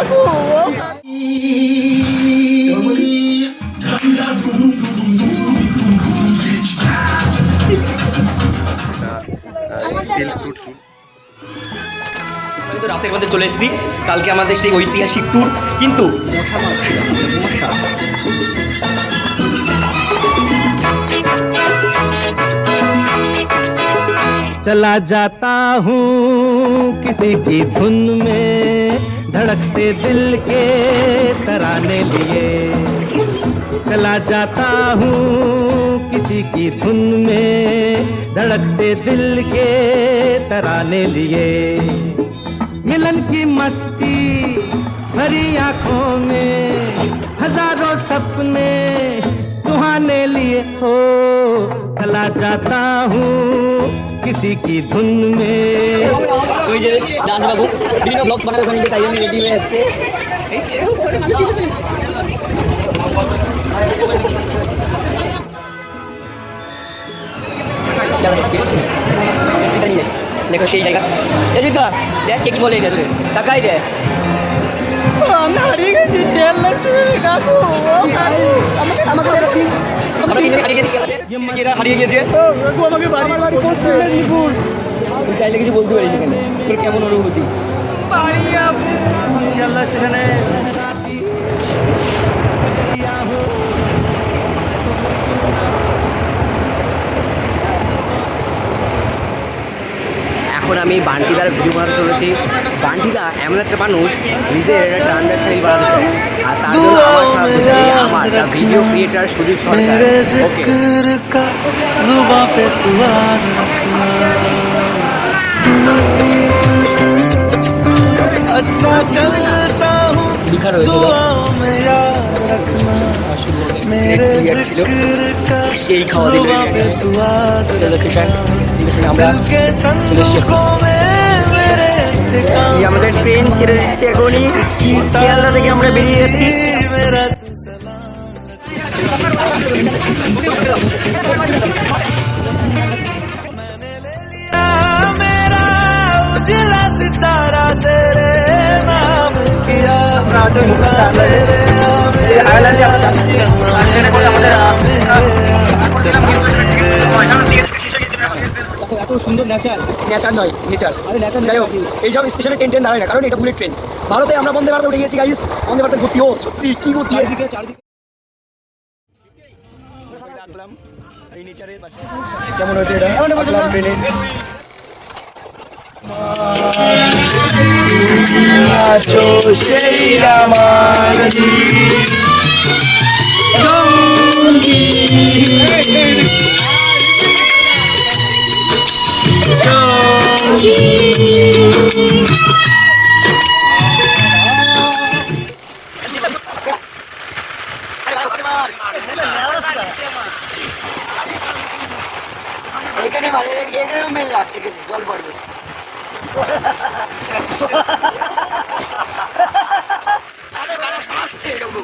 কাকু ও আমি তো রাতের মধ্যে চলে এসেছি কালকে আমাদের সেই ঐতিহাসিক ট্যুর কিন্তু মশা মারছিল মশা चला जाता हूँ किसी की धुन में धड़कते दिल के तराने लिए। चला जाता हूँ किसी की धुन में, धड़कते दिल के तराने लिए। मिलन की मस्ती भरी आँखों में, हज़ारों सपने सुहाने लिए। हो, चला जाता हूँ किसी की धुन में ওই যে ডান্স বাবু বিভিন্ন ব্লগ বানাবে ওখানে গিয়ে তাই আমি রেডি হয়ে আসছে দেখো সেই জায়গা এই দিদা দেখ কে কি বলে এটা তোরে তাকাই দে আমি হারিয়ে গেছি? দেড় লাখ টাকা কাকু হারিয়ে গেছে কাকু চাইলে কিছু বলতে পারিস এখানে তোর কেমন অনুভূতি বাড়ি সেখানে এখন আমি বান্টিদার ভিডিও বানাতে চলেছি বান্টিদা এমন একটা মানুষ নিজের একটা ট্রানজাকশন বানাতে চায় আর তার জন্য আমার সাহায্য চাই আমার video creator Sudip Sarkar okay का जुबा पे सुहाग रखना अच्छा चलता हूँ লিখা রয়েছে दुआओं में याद रखना मेरे क्लियर ছিল जिक्र का সেই খাওয়া দিল जुबा पे सुहाग রেল যেখানে আমরা এই আমাদের ট্রেন ছেড়ে যাচ্ছে এখনই শিয়ালদা থেকে আমরা বেরিয়ে যাচ্ছি আয়ারল্যান্ডে আমাদের এত সুন্দর ন্যাচার ন্যাচার নয় নেচার আরে নেচার যাই হোক এইসব স্পেশালি ট্রেন ট্রেন দাঁড়ায় না কারণ এটা বুলেট ট্রেন ভারতে আমরা বন্দে ভারত উঠে গেছি গাইস বন্দে ভারতের গতিও সত্যি কী গতি। চারদিকে চারদিকে। কেমন হয়েছে এটা? রাখলাম ট্রেনে আছো সেই এখানে এখানে মেন রাখতে গেলে জল পড়বে আরে বাড়া সারাস্তে এরকম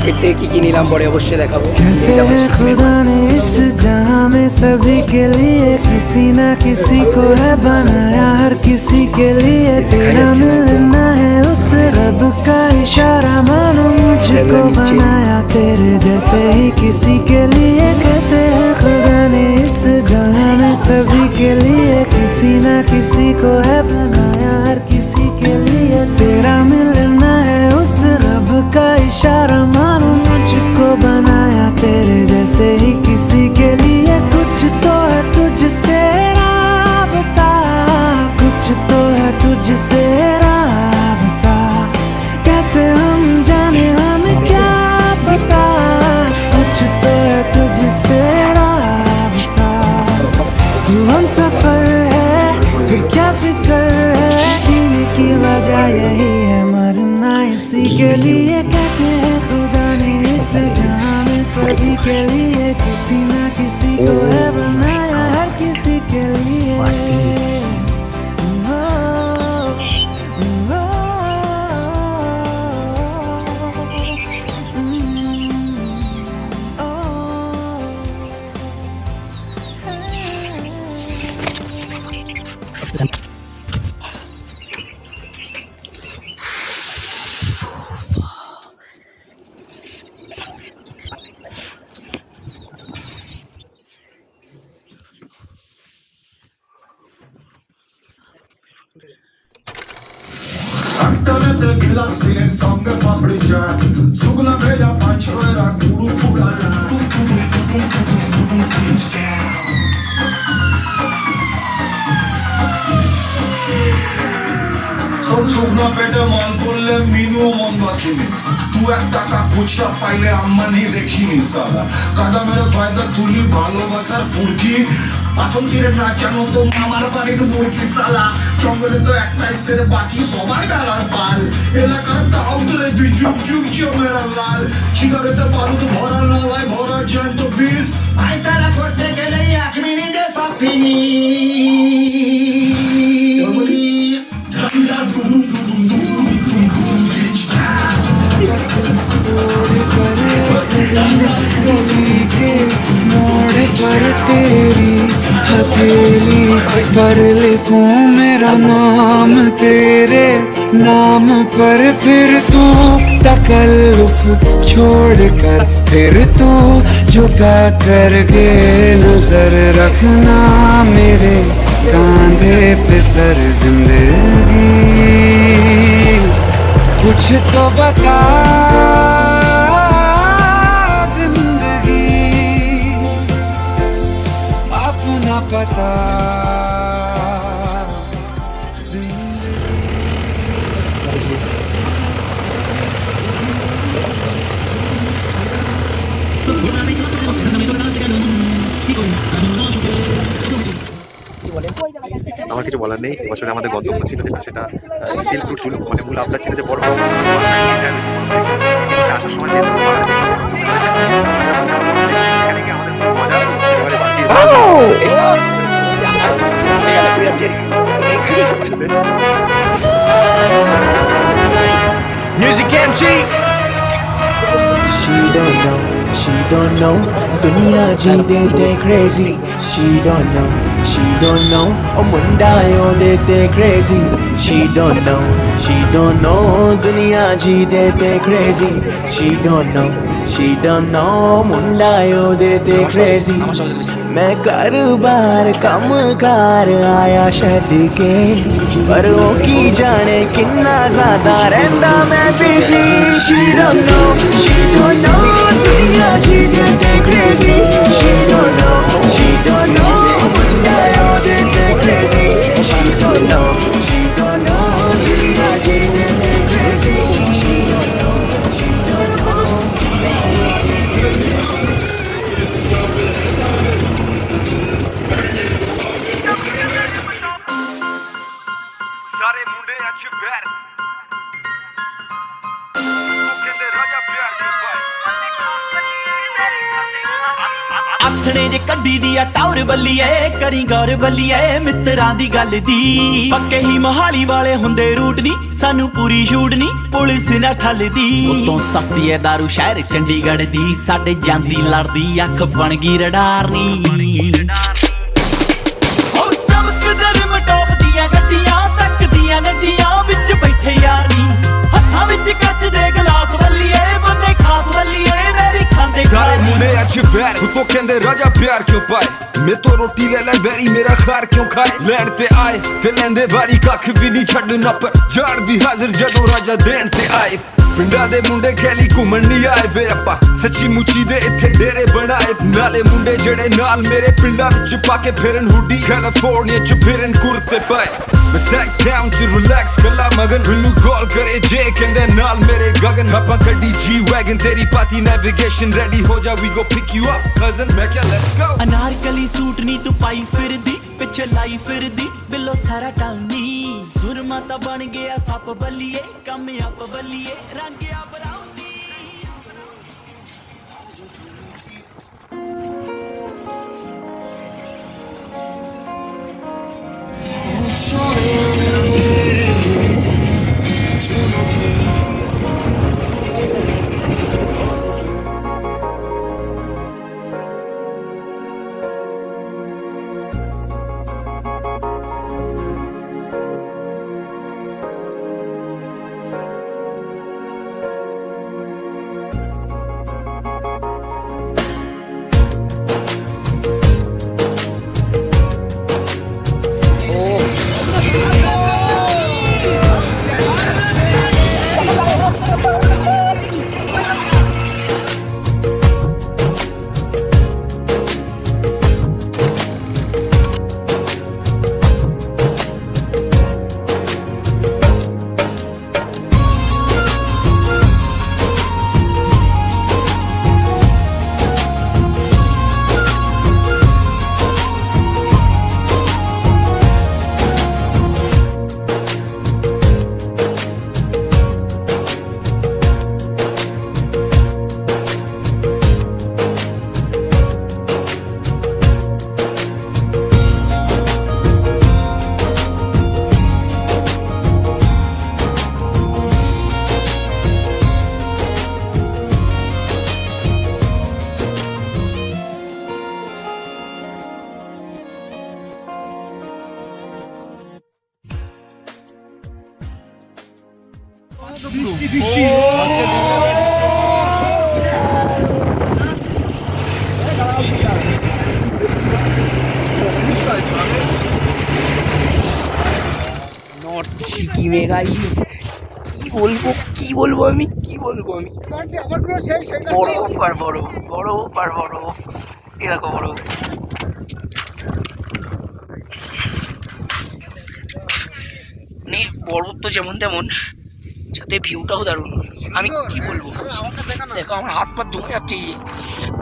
মার্কেট থেকে কি কি নিলাম পরে অবশ্যই দেখাবো। সবই কে লিয়ে কিসি না কিসি কো হ্যাঁ বানায়া হর কিসি কে লিয়ে তেরা মিলনা হ্যাঁ উস রব কা ইশারা মানো মুঝকো বানায়া তেরে জেসে হি কিসি কে লিয়ে कहते हैं खुदा ने इस जहां में सभी के लिए किसी ना किसी को है बना से ही किसी के लिए कुछ तो है तुझसे राबता। कुछ तो है तुझसे राबता। कैसे हम जाने, हम क्या पता? कुछ तो है तुझसे राबता। तू हम सफ़र है, फिर क्या फ़िक्र है? जीने की वजह यही है, मरना इसी के लिए कहते हैं, खुदा ने इस जहाँ में सभी के लिए শুকনো পেটে মন করলে মিনুও মন বাঁচিনি দু এক টাকা খুচরা পাইলে আম্মানি দেখিনি সালা। কাদা মেরে ফায়দা তুলি, ভালোবাসার ফুরকি বাসন্তীরে নাচানো তো মামার বাড়ির মুরগি সালা। জঙ্গলে তো একটাই সেরে বাকি সবাই বেড়ার পাল। এলাকার তাও ধরে দুই যুগ যুগ জমেরা লাল। সিগারেতে বারুদ ভরা, নালায় ভরা জ্যান্ত বিষ। পায়তারা করতে গেলে এক মিনিটে সব ফিনি के मोड़ पर तेरी हथेली पर लिखूं मेरा नाम तेरे नाम पर। फिर तू तकल्लुफ छोड़ कर फिर तू झुका करके नज़र रखना मेरे कांधे पे सर ज़िंदगी। कुछ तो बता। बता আমার কিছু বলার নেই, এবছর আমাদের গন্তব্য ছিল যেটা, সেটা সিল্ক রুট ছিল মানে মূল আপনার ছিল যে বড় বড় আসার সময় Music MG. She don't know, she don't know. Dunia G, they they crazy. She don't know. She don't know. Omunda jodete oh, crazy. She don't know. She don't know. Dunya ji they're crazy. She don't know. She don't know. Munda jodete oh, crazy. मैं कारोबार कम car आया छड़ के। पर वो की जाने किन्ना ज्यादा रहंदा मैं busy She don't know. She don't know. दुनिया जीते crazy. She don't know. ਗੌਰ ਬੱਲੀਏ ਮਿੱਤਰਾਂ ਦੀ ਗੱਲ ਦੀ। ਪੱਕੇ ਹੀ ਮੋਹਾਲੀ ਵਾਲੇ ਹੁੰਦੇ ਰੂਟ ਨਹੀਂ ਸਾਨੂੰ ਪੂਰੀ ਛੂਟ ਨਹੀਂ ਪੁਲਿਸ ਨਾ ਠੱਲਦੀ। ਉਤੋਂ ਸਸਤੀ ਐ ਦਾਰੂ ਸ਼ਹਿਰ ਚੰਡੀਗੜ੍ਹ ਦੀ ਸਾਡੇ ਜਾਂਦੀ ਲੜਦੀ ਅੱਖ ਬਣ ਗਈ ਰਡਾਰ ਨੀ। ਹੋ ਚਮਕਦੇ ਰਿਮ ਟੋਪ ਦੀਆਂ ਗੱਡੀਆਂ ਤੱਕਦੀਆਂ ਨੱਡੀਆਂ ਵਿੱਚ ਬੈਠੇ ਯਾਰ ਨੀ। ਹੱਥਾਂ ਵਿੱਚ ਕੱਚ ਦੇ ਗਲਾਸ ਸਾਰੇ ਮੁੰਡੇ ਅੱਜ ਪਿਆਰ ਉਤੋਂ ਕਹਿੰਦੇ ਰਾਜਾ ਪਿਆਰ ਕਿਉਂ ਪਾਏ ਮੇ ਤੋਂ ਰੋਟੀ ਲੈ ਲੈ ਵੈਰੀ ਮੇਰਾ ਖਾਰ ਕਿਉਂ ਖਾਏ ਲੈਣ ਤੇ ਆਏ ਤੇ ਲੈਂਦੇ ਵਾਰੀ ਕੱਖ ਵੀ ਨਹੀਂ ਛੱਡਣਾ ਪਰ ਜਾੜ ਵੀ ਹਾਜ਼ਰ ਜਦੋਂ ਰਾਜਾ ਦੇਣ ਤੇ ਆਏ ਪਿੰਡਾਂ ਦੇ ਮੁੰਡੇ ਖੇਲੀ ਘੁੰਮਣ ਨਹੀਂ ਆਏ ਵੇ ਆਪਾਂ ਸੱਚੀ ਮੁੱਚੀ ਦੇ ਇੱਥੇ ਡੇਰੇ ਬਣਾਏ ਨਾਲੇ ਮੁੰਡੇ ਜਿਹੜੇ ਨਾਲ ਮੇਰੇ ਪਿੰਡਾਂ ਵਿੱਚ ਪਾ ਕੇ ਫਿਰਨ ਹੁੱਡੀ ਕੈਲੀਫੋਰਨੀਆ ਚ ਫਿਰਨ ਕੁਰਤੇ ਪਾਏ ਮੈਂ ਸੈਕ ਡਾਊਨ ਟੂ ਰਿਲੈਕਸ ਗੱਲਾਂ ਮਗਨ ਮੈਨੂੰ ਕਾਲ ਕਰੇ ਜੇ ਕਹਿੰਦੇ ਨਾਲ ਮੇਰੇ ਗਗਨ ਆਪਾਂ ਗੱਡੀ ਜੀ ਵੈਗਨ ਤੇਰੀ ਪਾਤੀ ਨੈਵੀਗੇਸ਼ਨ ਰੈਡੀ रेडी हो जा we go pick you up cousin मैं क्या लेट्स गो अनारकली सूट नी तू पाई फिर दी पिछे लाई फिर दी बिलो सारा टाउनी सुरमा ता बन गया सप बलिए कम अप बलिए रंग अप Sure. বলব কি বলব আমি? কি বলব আমি বরফ আর বরফ বরফ আর বরফ এরকম বরফ মানে বরফ তো যেমন তেমন সাথে ভিউটাও দারুণ। আমি কি বলব? দেখো আমার হাত পা জমে যাচ্ছে।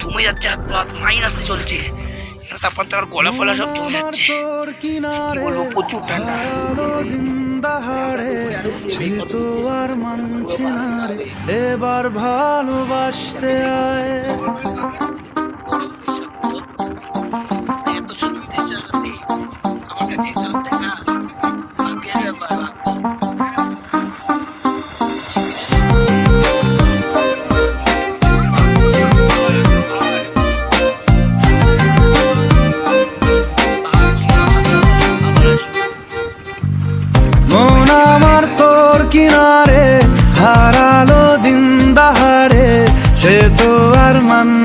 জমে যাচ্ছে হাত পা মাইনাসে চলছে। তারপর তাপমাত্রা আর গলা ফলা সব জমে যাচ্ছে। কি বলব প্রচুর ঠান্ডা। দাহাড়ে সে তো আর মানছে না রে। এবার ভালোবাসতে আয়।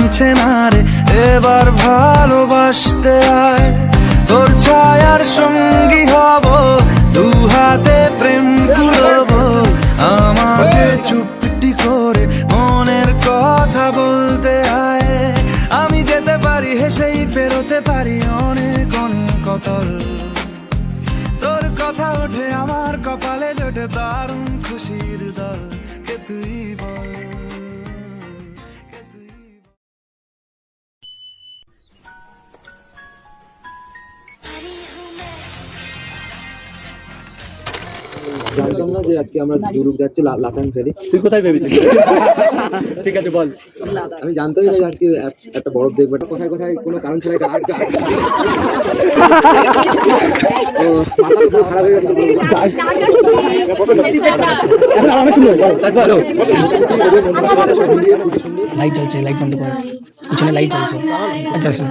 মানছে না রে এবার ভালোবাসতে আয় যাচ্ছি, লা- লাফান ফেরি তুই কোথায় ভেবেছিস ঠিক আছে, বল। আমি জানতামই আজকে একটা বরফ দেখব। কোথায় কোথায়, কোনো কারণ ছাড়া এটা খারাপ হয়ে গেছে লাইট জ্বলছে লাইট বন্ধ করো। পিছনে লাইট জ্বলছে। আচ্ছা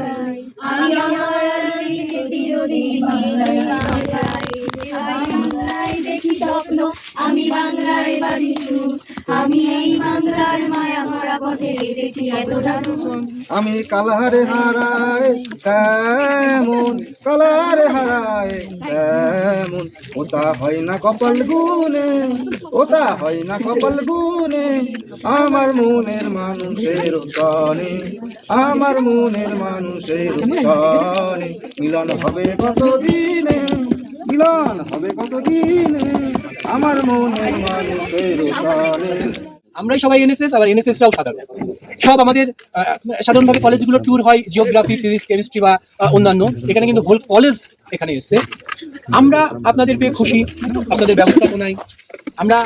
আমি এই বাংলার মায়া ভরা পথে হেঁটেছি এতটা আমি কালারে হারায়, তেমন কালারে হারায়, তেমন। ওটা হয় না কপাল গুনে ওটা হয় না কপাল গুনে আমার মনের মানুষের তনে আমার মনের মানুষের তনে মিলন হবে কতদিনে, মিলন হবে কতদিনে? আমার আমরাই সবাই এনএসএস আবার এনএসএস রাও সাধারণ। সব আমাদের সাধারণভাবে কলেজগুলো ট্যুর হয় জিওগ্রাফি ফিজিক্স কেমিস্ট্রি বা অন্যান্য। এখানে কিন্তু হোল কলেজ এখানে এসছে। আমরা আপনাদের পেয়ে খুশি, আপনাদের ব্যবস্থাপনায়। আমরা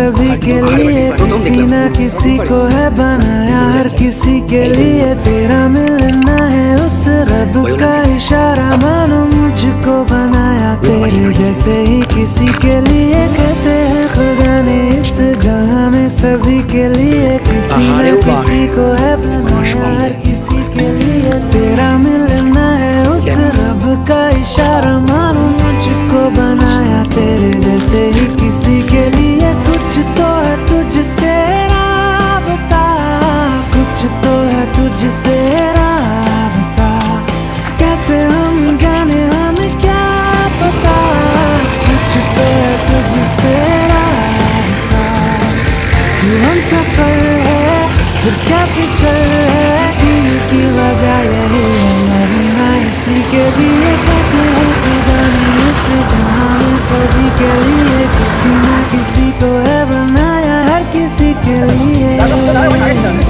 सभी के लिए किसी ना किसी को है बनाया हर किसी के लिए तेरा मिलना है उस रब का इशारा। मानो मुझको बनाया तेरे जैसे ही किसी के लिए कहते हैं खुदा ने इस जहाँ में सभी के लिए किसी ना किसी को है बनाया हर किसी के लिए तेरा मिलना है उस रब का इशारा। मानो मुझको बनाया तेरे जैसे ही किसी इसी के लिए कहते हैं खुदा ने इस जहाँ सभी के लिए किसी न किसी को है बनाया हर किसी के लिए।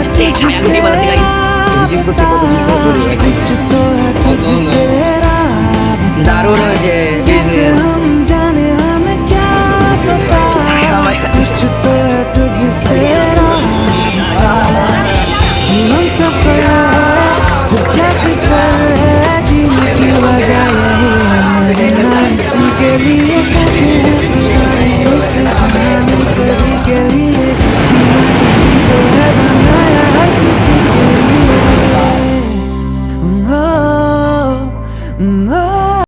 ちょっと